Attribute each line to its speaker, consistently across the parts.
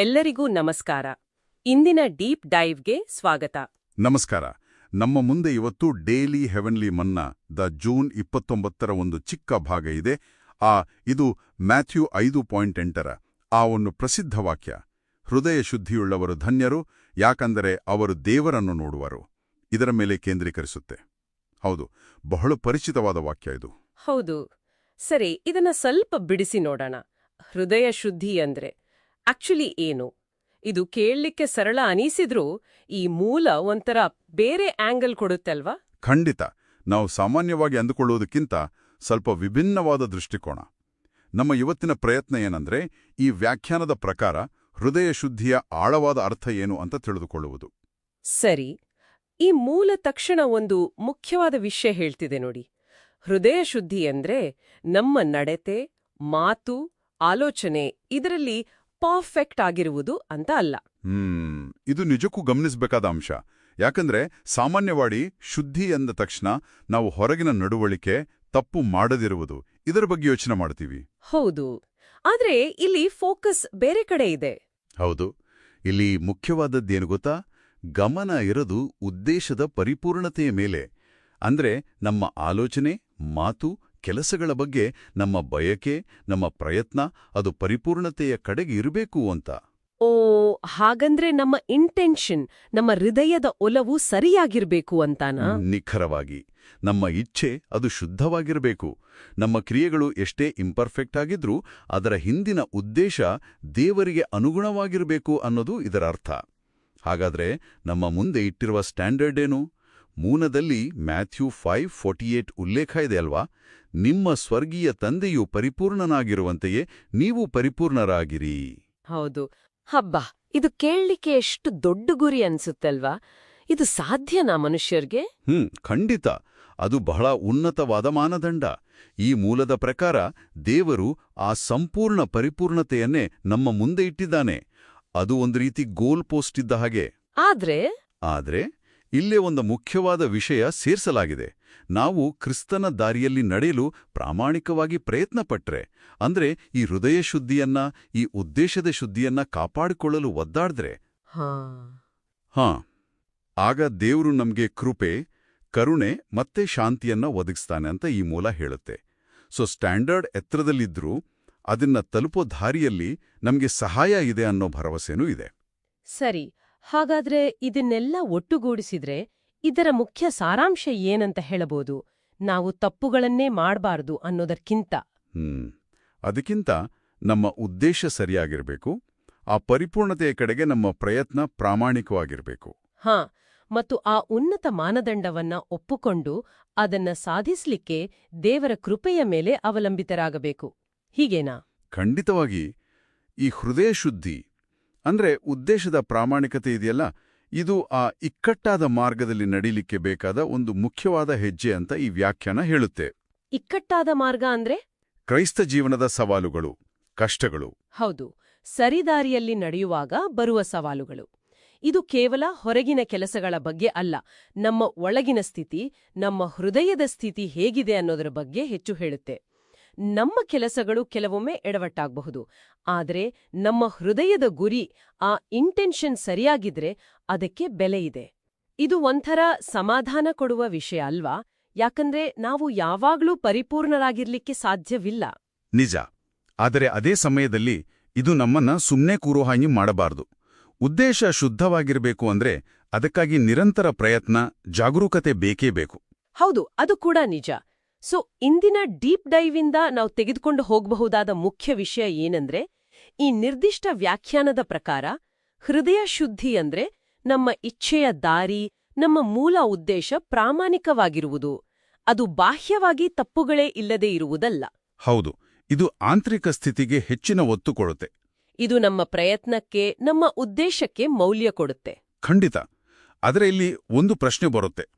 Speaker 1: ಎಲ್ಲರಿಗೂ ನಮಸ್ಕಾರ. ಇಂದಿನ ಡೀಪ್ ಡೈವ್ಗೆ ಸ್ವಾಗತ.
Speaker 2: ನಮಸ್ಕಾರ. ನಮ್ಮ ಮುಂದೆ ಇವತ್ತು daily heavenly manna the June ಇಪ್ಪತ್ತೊಂಬತ್ತರ ಒಂದು ಚಿಕ್ಕ ಭಾಗ ಇದೆ. ಆ, ಇದು ಮ್ಯಾಥ್ಯೂ ಐದು ಪಾಯಿಂಟ್ ಎಂಟರ. ಆ ಒಂದು ಪ್ರಸಿದ್ಧ ವಾಕ್ಯ. ಹೃದಯ ಶುದ್ಧಿಯುಳ್ಳವರು ಧನ್ಯರು, ಯಾಕಂದರೆ ಅವರು ದೇವರನ್ನು ನೋಡುವರು. ಇದರ ಮೇಲೆ ಕೇಂದ್ರೀಕರಿಸುತ್ತೆ. ಹೌದು, ಬಹಳ ಪರಿಚಿತವಾದ ವಾಕ್ಯ ಇದು.
Speaker 1: ಹೌದು. ಸರಿ, ಇದನ್ನ ಸ್ವಲ್ಪ ಬಿಡಿಸಿ ನೋಡೋಣ. ಹೃದಯ ಶುದ್ಧಿ ಅಂದ್ರೆ, ಆಕ್ಚುಲಿ ಏನು? ಇದು ಕೇಳಲಿಕ್ಕೆ ಸರಳ ಅನಿಸಿದ್ರೂ ಈ ಮೂಲ ಒಂಥರ ಬೇರೆ ಆಂಗಲ್ ಕೊಡುತ್ತಲ್ವಾ
Speaker 2: ಖಂಡಿತ. ನಾವು ಸಾಮಾನ್ಯವಾಗಿ ಅಂದುಕೊಳ್ಳುವುದಕ್ಕಿಂತ ಸ್ವಲ್ಪ ವಿಭಿನ್ನವಾದ ದೃಷ್ಟಿಕೋನ. ನಮ್ಮ ಇವತ್ತಿನ ಪ್ರಯತ್ನ ಏನಂದ್ರೆ ಈ ವ್ಯಾಖ್ಯಾನದ ಪ್ರಕಾರ ಹೃದಯ ಶುದ್ಧಿಯ ಆಳವಾದ ಅರ್ಥ ಏನು ಅಂತ ತಿಳಿದುಕೊಳ್ಳುವುದು.
Speaker 1: ಸರಿ. ಈ ಮೂಲ ತಕ್ಷಣ ಒಂದು ಮುಖ್ಯವಾದ ವಿಷಯ ಹೇಳ್ತಿದೆ ನೋಡಿ. ಹೃದಯ ಶುದ್ಧಿ ಅಂದ್ರೆ ನಮ್ಮ ನಡತೆ ಮಾತು ಆಲೋಚನೆ ಇದರಲ್ಲಿ ಪರ್ಫೆಕ್ಟ್ ಆಗಿರುವುದು ಅಂತ ಅಲ್ಲ.
Speaker 2: ಹ್ಮ್ ಇದು ನಿಜಕ್ಕೂ ಗಮನಿಸಬೇಕಾದ ಅಂಶ. ಯಾಕಂದ್ರೆ ಸಾಮಾನ್ಯವಾಗಿ ಶುದ್ಧಿ ಎಂದ ತಕ್ಷಣ ನಾವು ಹೊರಗಿನ ನಡವಳಿಕೆ ತಪ್ಪು ಮಾಡದಿರುವುದು ಇದರ ಬಗ್ಗೆ ಯೋಚನೆ ಮಾಡ್ತೀವಿ.
Speaker 1: ಹೌದು. ಆದ್ರೆ ಇಲ್ಲಿ ಫೋಕಸ್ ಬೇರೆ ಕಡೆ ಇದೆ.
Speaker 2: ಹೌದು. ಇಲ್ಲಿ ಮುಖ್ಯವಾದದ್ದೇನು ಗೊತ್ತಾ? ಗಮನ ಇರದು ಉದ್ದೇಶದ ಪರಿಪೂರ್ಣತೆಯ ಮೇಲೆ. ಅಂದ್ರೆ ನಮ್ಮ ಆಲೋಚನೆ ಮಾತು ಕೆಲಸಗಳ ಬಗ್ಗೆ ನಮ್ಮ ಬಯಕೆ ನಮ್ಮ ಪ್ರಯತ್ನ ಅದು ಪರಿಪೂರ್ಣತೆಯ ಕಡೆಗೆ ಇರಬೇಕು ಅಂತ.
Speaker 1: ಓ ಹಾಗಂದ್ರೆ ನಮ್ಮ ಇಂಟೆನ್ಷನ್ ನಮ್ಮ ಹೃದಯದ ಒಲವು ಸರಿಯಾಗಿರ್ಬೇಕು ಅಂತಾನಾ?
Speaker 2: ನಿಖರವಾಗಿ. ನಮ್ಮ ಇಚ್ಛೆ ಅದು ಶುದ್ಧವಾಗಿರಬೇಕು. ನಮ್ಮ ಕ್ರಿಯೆಗಳು ಎಷ್ಟೇ ಇಂಪರ್ಫೆಕ್ಟ್ ಆಗಿದ್ರೂ ಅದರ ಹಿಂದಿನ ಉದ್ದೇಶ ದೇವರಿಗೆ ಅನುಗುಣವಾಗಿರಬೇಕು ಅನ್ನೋದು ಇದರ ಅರ್ಥ. ಹಾಗಾದ್ರೆ ನಮ್ಮ ಮುಂದೆ ಇಟ್ಟಿರುವ ಸ್ಟ್ಯಾಂಡರ್ಡ್ ಏನು? ಮೂನದಲ್ಲಿ ಮ್ಯಾಥ್ಯೂ ಫೈವ್ ಫೋರ್ಟಿ ಏಟ್ ಉಲ್ಲೇಖ ಇದೆ ಅಲ್ವಾ? ನಿಮ್ಮ ಸ್ವರ್ಗೀಯ ತಂದೆಯು ಪರಿಪೂರ್ಣನಾಗಿರುವಂತೆಯೇ ನೀವು ಪರಿಪೂರ್ಣರಾಗಿರಿ.
Speaker 1: ಹೌದು. ಹಬ್ಬ ಇದು ಕೇಳಲಿಕ್ಕೆ ಎಷ್ಟು ದೊಡ್ಡ ಗುರಿ ಅನ್ಸುತ್ತಲ್ವಾ? ಇದು ಸಾಧ್ಯನಾ ಮನುಷ್ಯರಿಗೆ?
Speaker 2: ಹ್ಮ್ ಖಂಡಿತ. ಅದು ಬಹಳ ಉನ್ನತವಾದ ಮಾನದಂಡ. ಈ ಮೂಲದ ಪ್ರಕಾರ ದೇವರು ಆ ಸಂಪೂರ್ಣ ಪರಿಪೂರ್ಣತೆಯನ್ನೇ ನಮ್ಮ ಮುಂದೆ ಇಟ್ಟಿದ್ದಾನೆ. ಅದು ಒಂದು ರೀತಿ ಗೋಲ್ ಪೋಸ್ಟ್ ಇದ್ದ ಹಾಗೆ.
Speaker 1: ಆದ್ರೆ?
Speaker 2: ಆದ್ರೆ? ಇಲ್ಲೇ ಒಂದು ಮುಖ್ಯವಾದ ವಿಷಯ ಸೇರ್ಸಲಾಗಿದೆ. ನಾವು ಕ್ರಿಸ್ತನ ದಾರಿಯಲ್ಲಿ ನಡೆಯಲು ಪ್ರಾಮಾಣಿಕವಾಗಿ ಪ್ರಯತ್ನ ಪಟ್ರೆ ಅಂದ್ರೆ ಈ ಹೃದಯ ಶುದ್ಧಿಯನ್ನ ಈ ಉದ್ದೇಶದ ಶುದ್ಧಿಯನ್ನ ಕಾಪಾಡಿಕೊಳ್ಳಲು ಒದ್ದಾಡಿದ್ರೆ?
Speaker 1: ಹಾ.
Speaker 2: ಹಾಂ. ಆಗ ದೇವರು ನಮಗೆ ಕೃಪೆ ಕರುಣೆ ಮತ್ತೆ ಶಾಂತಿಯನ್ನ ಒದಗಿಸ್ತಾನೆ ಅಂತ ಈ ಮೂಲ ಹೇಳುತ್ತೆ. ಸೊ ಸ್ಟ್ಯಾಂಡರ್ಡ್ ಎತ್ತರದಲ್ಲಿದ್ರೂ ಅದನ್ನ ತಲುಪೋ ದಾರಿಯಲ್ಲಿ ನಮಗೆ ಸಹಾಯ ಇದೆ ಅನ್ನೋ ಭರವಸೆನೂ ಇದೆ.
Speaker 1: ಸರಿ. ಹಾಗಾದ್ರೆ ಇದನ್ನೆಲ್ಲ ಒಟ್ಟುಗೂಡಿಸಿದ್ರೆ ಇದರ ಮುಖ್ಯ ಸಾರಾಂಶ ಏನಂತ ಹೇಳಬಹುದು? ನಾವು ತಪ್ಪುಗಳನ್ನೇ ಮಾಡಬಾರದು ಅನ್ನೋದಕ್ಕಿಂತ.
Speaker 2: ಹ್ಮ್. ಅದಕ್ಕಿಂತ ನಮ್ಮ ಉದ್ದೇಶ ಸರಿಯಾಗಿರಬೇಕು ಆ ಪರಿಪೂರ್ಣತೆಯ ಕಡೆಗೆ ನಮ್ಮ ಪ್ರಯತ್ನ ಪ್ರಾಮಾಣಿಕವಾಗಿರಬೇಕು.
Speaker 1: ಹಾ ಮತ್ತು ಆ ಉನ್ನತ ಮಾನದಂಡವನ್ನ ಒಪ್ಪುಕೊಂಡು ಅದನ್ನ ಸಾಧಿಸ್ಲಿಕ್ಕೆ ದೇವರ ಕೃಪೆಯ ಮೇಲೆ ಅವಲಂಬಿತರಾಗಬೇಕು. ಹೀಗೇನಾ?
Speaker 2: ಖಂಡಿತವಾಗಿ. ಈ ಹೃದಯ ಶುದ್ಧಿ ಅಂದ್ರೆ ಉದ್ದೇಶದ ಪ್ರಾಮಾಣಿಕತೆ ಇದೆಯಲ್ಲ ಇದು ಆ ಇಕ್ಕಟ್ಟಾದ ಮಾರ್ಗದಲ್ಲಿ ನಡೀಲಿಕ್ಕೆ ಬೇಕಾದ ಒಂದು ಮುಖ್ಯವಾದ ಹೆಜ್ಜೆ ಅಂತ ಈ ವ್ಯಾಖ್ಯಾನ ಹೇಳುತ್ತೆ.
Speaker 1: ಇಕ್ಕಟ್ಟಾದ ಮಾರ್ಗ ಅಂದ್ರೆ?
Speaker 2: ಕ್ರೈಸ್ತ ಜೀವನದ ಸವಾಲುಗಳು ಕಷ್ಟಗಳು.
Speaker 1: ಹೌದು ಸರಿದಾರಿಯಲ್ಲಿ ನಡೆಯುವಾಗ ಬರುವ ಸವಾಲುಗಳು. ಇದು ಕೇವಲ ಹೊರಗಿನ ಕೆಲಸಗಳ ಬಗ್ಗೆ ಅಲ್ಲ ನಮ್ಮ ಒಳಗಿನ ಸ್ಥಿತಿ ನಮ್ಮ ಹೃದಯದ ಸ್ಥಿತಿ ಹೇಗಿದೆ ಅನ್ನೋದರ ಬಗ್ಗೆ ಹೆಚ್ಚು ಹೇಳುತ್ತೆ. ನಮ್ಮ ಕೆಲಸಗಳು ಕೆಲವೊಮ್ಮೆ ಎಡವಟ್ಟಾಗಬಹುದು. ಆದರೆ ನಮ್ಮ ಹೃದಯದ ಗುರಿ ಆ ಇಂಟೆನ್ಷನ್ ಸರಿಯಾಗಿದ್ರೆ ಅದಕ್ಕೆ ಬೆಲೆ ಇದೆ. ಇದು ಒಂಥರ ಸಮಾಧಾನ ಕೊಡುವ ವಿಷಯ ಅಲ್ವಾ? ಯಾಕಂದ್ರೆ ನಾವು ಯಾವಾಗ್ಲೂ ಪರಿಪೂರ್ಣರಾಗಿರ್ಲಿಕ್ಕೆ ಸಾಧ್ಯವಿಲ್ಲ.
Speaker 2: ನಿಜ. ಆದರೆ ಅದೇ ಸಮಯದಲ್ಲಿ ಇದು ನಮ್ಮನ್ನ ಸುಮ್ಮನೆ ಕೂರೋ ಹಾಗೆ ಮಾಡಬಾರ್ದು. ಉದ್ದೇಶ ಶುದ್ಧವಾಗಿರಬೇಕು ಅಂದ್ರೆ ಅದಕ್ಕಾಗಿ ನಿರಂತರ ಪ್ರಯತ್ನ ಜಾಗರೂಕತೆ ಬೇಕೇ ಬೇಕು.
Speaker 1: ಹೌದು ಅದು ಕೂಡ ನಿಜ. ಸೊ ಇಂದಿನ ಡೀಪ್ ಡೈವಿಂದ ನಾವು ತೆಗೆದುಕೊಂಡು ಹೋಗಬಹುದಾದ ಮುಖ್ಯ ವಿಷಯ ಏನಂದ್ರೆ ಈ ನಿರ್ದಿಷ್ಟ ವ್ಯಾಖ್ಯಾನದ ಪ್ರಕಾರ ಹೃದಯ ಶುದ್ಧಿ ಅಂದ್ರೆ ನಮ್ಮ ಇಚ್ಛೆಯ ದಾರಿ ನಮ್ಮ ಮೂಲ ಉದ್ದೇಶ ಪ್ರಾಮಾಣಿಕವಾಗಿರುವುದು. ಅದು ಬಾಹ್ಯವಾಗಿ ತಪ್ಪುಗಳೇ ಇಲ್ಲದೇ ಇರುವುದಲ್ಲ.
Speaker 2: ಹೌದು ಇದು ಆಂತರಿಕ ಸ್ಥಿತಿಗೆ ಹೆಚ್ಚಿನ ಒತ್ತು ಕೊಡುತ್ತೆ.
Speaker 1: ಇದು ನಮ್ಮ ಪ್ರಯತ್ನಕ್ಕೆ ನಮ್ಮ ಉದ್ದೇಶಕ್ಕೆ ಮೌಲ್ಯ ಕೊಡುತ್ತೆ.
Speaker 2: ಖಂಡಿತ.
Speaker 3: ಆದರೆ ಇಲ್ಲಿ ಒಂದು ಪ್ರಶ್ನೆ ಬರುತ್ತೆ.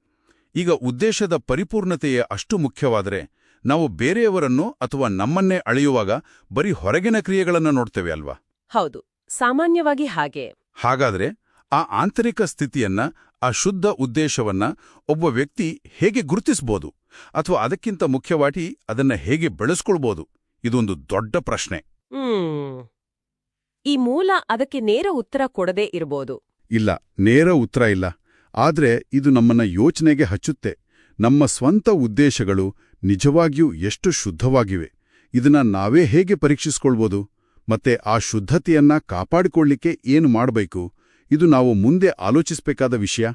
Speaker 3: ಈಗ ಉದ್ದೇಶದ ಪರಿಪೂರ್ಣತೆಯೇ ಅಷ್ಟು ಮುಖ್ಯವಾದರೆ ನಾವು ಬೇರೆಯವರನ್ನು ಅಥವಾ ನಮ್ಮನ್ನೇ ಅಳೆಯುವಾಗ ಬರೀ ಹೊರಗಿನ ಕ್ರಿಯೆಗಳನ್ನು ನೋಡ್ತೇವೆ ಅಲ್ವಾ?
Speaker 1: ಹೌದು. ಸಾಮಾನ್ಯವಾಗಿ ಹಾಗೆ.
Speaker 3: ಹಾಗಾದ್ರೆ ಆ ಆಂತರಿಕ ಸ್ಥಿತಿಯನ್ನ ಆ ಶುದ್ಧ ಉದ್ದೇಶವನ್ನ ಒಬ್ಬ ವ್ಯಕ್ತಿ ಹೇಗೆ ಗುರುತಿಸಬಹುದು ಅಥವಾ ಅದಕ್ಕಿಂತ ಮುಖ್ಯವಾಗಿ ಅದನ್ನ ಹೇಗೆ ಬೆಳೆಸ್ಕೊಳ್ಬೋದು? ಇದೊಂದು ದೊಡ್ಡ ಪ್ರಶ್ನೆ.
Speaker 1: ಈ ಮೂಲ ಅದಕ್ಕೆ ನೇರ ಉತ್ತರ ಕೊಡದೇ ಇರಬಹುದು
Speaker 2: ಇಲ್ಲ. ನೇರ ಉತ್ತರ ಇಲ್ಲ. ಆದ್ರೆ ಇದು ನಮ್ಮನ್ನ ಯೋಚನೆಗೆ ಹಚ್ಚುತ್ತೆ. ನಮ್ಮ ಸ್ವಂತ ಉದ್ದೇಶಗಳು ನಿಜವಾಗಿಯೂ ಎಷ್ಟು ಶುದ್ಧವಾಗಿವೆ. ಇದನ್ನ ನಾವೇ ಹೇಗೆ ಪರೀಕ್ಷಿಸ್ಕೊಳ್ಬೋದು? ಮತ್ತೆ ಆ ಶುದ್ಧತೆಯನ್ನ ಕಾಪಾಡಿಕೊಳ್ಳಿಕ್ಕೆ ಏನು ಮಾಡಬೇಕು? ಇದು ನಾವು ಮುಂದೆ ಆಲೋಚಿಸಬೇಕಾದ ವಿಷಯ?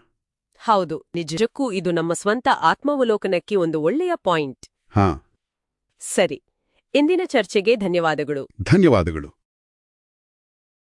Speaker 1: ಹೌದು ನಿಜಕ್ಕೂ ಇದು ನಮ್ಮ ಸ್ವಂತ ಆತ್ಮಾವಲೋಕನಕ್ಕೆ ಒಂದು ಒಳ್ಳೆಯ ಪಾಯಿಂಟ್.
Speaker 2: ಹಾ.
Speaker 1: ಸರಿ ಇಂದಿನ ಚರ್ಚೆಗೆ ಧನ್ಯವಾದಗಳು.
Speaker 2: ಧನ್ಯವಾದಗಳು.